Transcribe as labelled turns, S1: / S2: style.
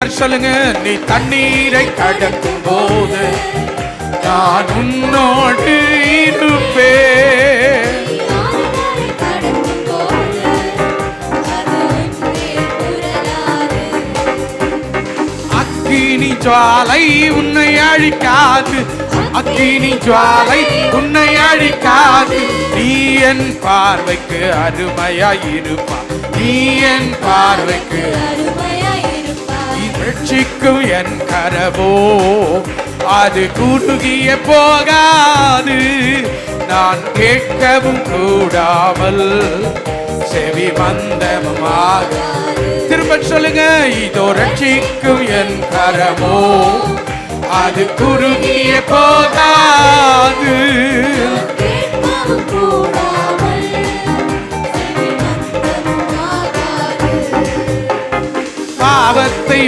S1: சொல்லுங்க? நீ தண்ணீரை கடக்கும் போது நான் உன்னோடு
S2: இருப்பே
S1: அக்கினி ஜுவாலை உன்னை அழிக்காது. அக்கினி ஜுவாலை உன்னை அழிக்காது. நீ என் பார்வைக்கு அருமையாயிருப்பா நீ என் பார்வைக்கு ரட்சிக்கும் என் கரவோ அது குறுகிய போகாது. நான் கேட்கவும் கூடாமல் செவி மந்தமாக திரும்ப சொல்லுங்க இதோ ரட்சிக்கும் என் கரமோ? அது குறுகிய போகாது. பாவத்தை